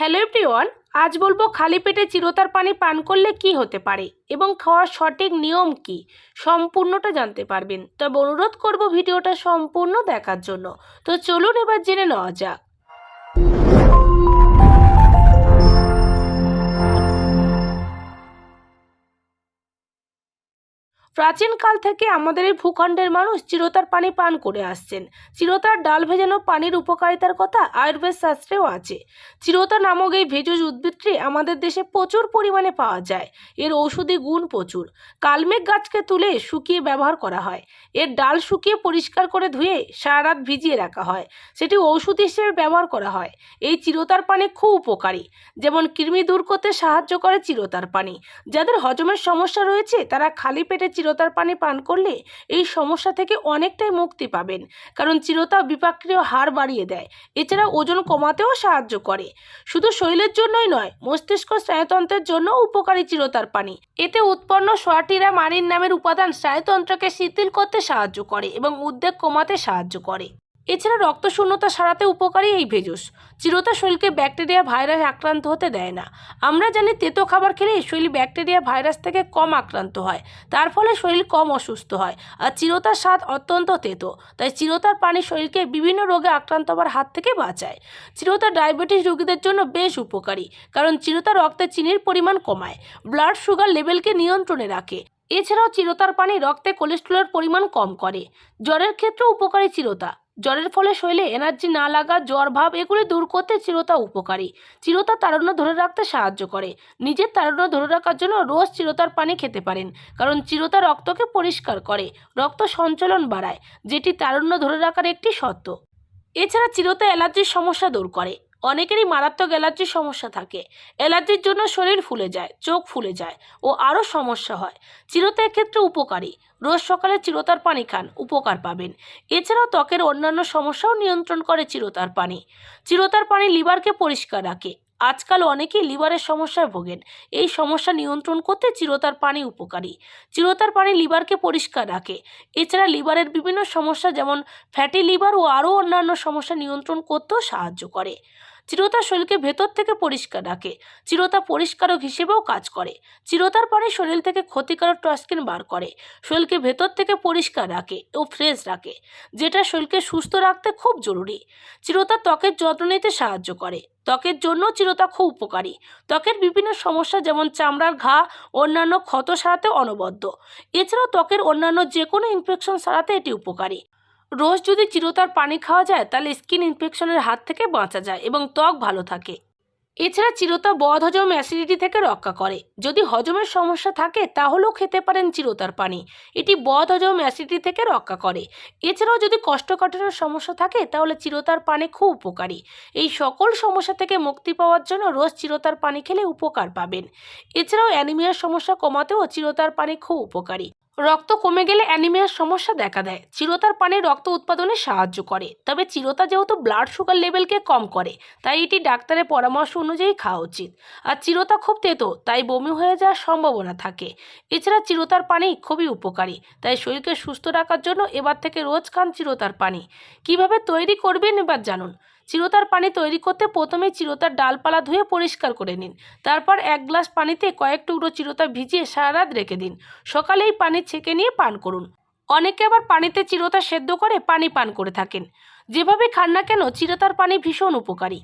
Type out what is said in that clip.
Hello everyone, আজ বলব খালি পেটে চিরতার পানি পান করলে কি হতে পারে এবং খাওয়ার সঠিক নিয়ম কি, সম্পূর্ণটা জানতে পারবেন। তবে অনুরোধ করব ভিডিওটা সম্পূর্ণ দেখার জন্য। তো চলুন এবার জেনে নেওয়া যাক। প্রাচীনকাল থেকে আমাদের এই ভূখণ্ডের মানুষ চিরতার পানি পান করে আসছেন। চিরতার ডাল ভেজানো পানির উপকারিতার কথা আয়ুর্বেদ শাস্ত্রেও আছে। চিরতা নামক এই ভেষজ উদ্ভিদটি আমাদের দেশে প্রচুর পরিমাণে পাওয়া যায়। এর ঔষধি গুণ প্রচুর। কালমেঘ গাছকে তুলে শুকিয়ে ব্যবহার করা হয়। এর ডাল শুকিয়ে পরিষ্কার করে ধুয়ে সারা রাত ভিজিয়ে রাখা হয়। সেটি ঔষধ হিসেবে ব্যবহার করা হয়। এই চিরতার পানি খুব উপকারী। যেমন কৃমি দূর করতে সাহায্য করে চিরতার পানি। যাদের হজমের সমস্যা রয়েছে, তারা খালি পেটে চিরতার পানি পান করলে এই সমস্যা থেকে অনেকটাই মুক্তি পাবেন। কারণ চিরতা বিপাক্রিয় হার বাড়িয়ে দেয়। এছাড়া ওজন কমাতেও সাহায্য করে। শুধু শরীরের জন্যই নয়, মস্তিষ্ক স্নায়ুতন্ত্রের জন্য উপকারী চিরতার পানি। এতে উৎপন্ন সোয়াটিরা মারিন নামের উপাদান স্নায়ুতন্ত্রকে শিথিল করতে সাহায্য করে এবং উদ্বেগ কমাতে সাহায্য করে। এছাড়া রক্ত শূন্যতা সারাতে উপকারী এই ভেষজ। চিরতা শরীরকে ব্যাকটেরিয়া ভাইরাস আক্রান্ত হতে দেয় না। আমরা জানি তেতো খাবার খেলে শরীর ব্যাকটেরিয়া ভাইরাস থেকে কম আক্রান্ত হয়। তার ফলে শরীর কম অসুস্থ হয় আর চিরতার স্বাদ অত্যন্ত তেতো। তাই চিরতার পানি শরীরকে বিভিন্ন রোগে আক্রান্ত হওয়ার হাত থেকে বাঁচায়। চিরতা ডায়াবেটিস রোগীদের জন্য বেশ উপকারী, কারণ চিরতা রক্তে চিনির পরিমাণ কমায়, ব্লাড সুগার লেভেলকে নিয়ন্ত্রণে রাখে। এছাড়াও চিরতার পানি রক্তে কোলেস্টেরলের পরিমাণ কম করে। জ্বরের ক্ষেত্রেও উপকারী চিরতা। জ্বরের ফলে শরীরে এনার্জি না লাগা, জ্বর ভাব এগুলি দূর করতে চিরতা উপকারী। চিরতা তারণ্য ধরে রাখতে সাহায্য করে। নিজের তারণ্য ধরে রাখার জন্য রোজ চিরতার পানি খেতে পারেন, কারণ চিরতা রক্তকে পরিষ্কার করে, রক্ত সঞ্চলন বাড়ায়, যেটি তারণ্য ধরে রাখার একটি সত্য এছাড়া চিরতা অ্যালার্জির সমস্যা দূর করে। অনেকেরই মারাত্মক অ্যালার্জির সমস্যা থাকে। অ্যালার্জির জন্য শরীর ফুলে যায়, চোখ ফুলে যায় ও আরও সমস্যা হয়। চিরতা ক্ষেত্রে উপকারী। রোজ সকালে চিরতার পানি খান, উপকার পাবেন। এছাড়াও ত্বকের অন্যান্য সমস্যাও নিয়ন্ত্রণ করে চিরতার পানি। চিরতার পানি লিভারকে পরিষ্কার রাখে। আজকাল অনেকেই লিভারের সমস্যায় ভোগেন। এই সমস্যা নিয়ন্ত্রণ করতে চিরতার পানি উপকারী। চিরতার পানি লিভারকে পরিষ্কার রাখে। এছাড়া লিভারের বিভিন্ন সমস্যা যেমন ফ্যাটি লিভার ও আরও অন্যান্য সমস্যা নিয়ন্ত্রণ করতেও সাহায্য করে। চিরতা শরীরকে ভেতর থেকে পরিষ্কার রাখে। চিরতা পরিষ্কারক হিসেবেও কাজ করে। চিরতার পরে শরীর থেকে ক্ষতিকারক টক্সিন বার করে। শরীরকে ভেতর থেকে পরিষ্কার রাখে ও ফ্রেশ রাখে, যেটা শরীরকে সুস্থ রাখতে খুব জরুরি। চিরতা ত্বকের যত্ন নিতে সাহায্য করে। ত্বকের জন্য চিরতা খুব উপকারী। ত্বকের বিভিন্ন সমস্যা যেমন চামড়ার ঘা, অন্যান্য ক্ষত সারাতে অনবদ্য। এছাড়াও ত্বকের অন্যান্য যে কোনো ইনফেকশন সারাতে এটি উপকারী। রোজ যদি চিরতার পানি খাওয়া যায়, তাহলে স্কিন ইনফেকশনের হাত থেকে বাঁচা যায় এবং ত্বক ভালো থাকে। এছাড়া চিরতা বদ হজম অ্যাসিডিটি থেকে রক্ষা করে। যদি হজমের সমস্যা থাকে, তাহলেও খেতে পারেন চিরতার পানি। এটি বদ হজম অ্যাসিডিটি থেকে রক্ষা করে। এছাড়াও যদি কষ্টকাঠিনের সমস্যা থাকে, তাহলে চিরতার পানি খুব উপকারী। এই সকল সমস্যা থেকে মুক্তি পাওয়ার জন্য রোজ চিরতার পানি খেলে উপকার পাবেন। এছাড়াও অ্যানিমিয়ার সমস্যা কমাতেও চিরতার পানি খুব উপকারী। রক্ত কমে গেলে অ্যানিমিয়ার সমস্যা দেখা দেয়। চিরতার পানি রক্ত উৎপাদনে সাহায্য করে। তবে চিরতা যেহেতু ব্লাড সুগার লেভেলকে কম করে, তাই এটি ডাক্তারের পরামর্শ অনুযায়ী খাওয়া উচিত। আর চিরতা খুব তেতো, তাই বমি হয়ে যাওয়ার সম্ভাবনা থাকে। এছাড়া চিরতার পানি খুবই উপকারী, তাই শরীরকে সুস্থ রাখার জন্য এবার থেকে রোজ খান চিরতার পানি। কীভাবে তৈরি করবেন এবার জানুন। চিরতার পানি তৈরি করতে প্রথমে চিরতার ডালপালা ধুয়ে পরিষ্কার করে নিন। তারপর এক গ্লাস পানিতে কয়েক টুকরো চিরতা ভিজিয়ে সারা রাত রেখে দিন। সকালে এই পানি ছেঁকে নিয়ে পান করুন। অনেকে আবার পানিতে চিরতা সেদ্ধ করে পানি পান করে থাকেন। যেভাবে খান না কেন, চিরতার পানি ভীষণ উপকারী।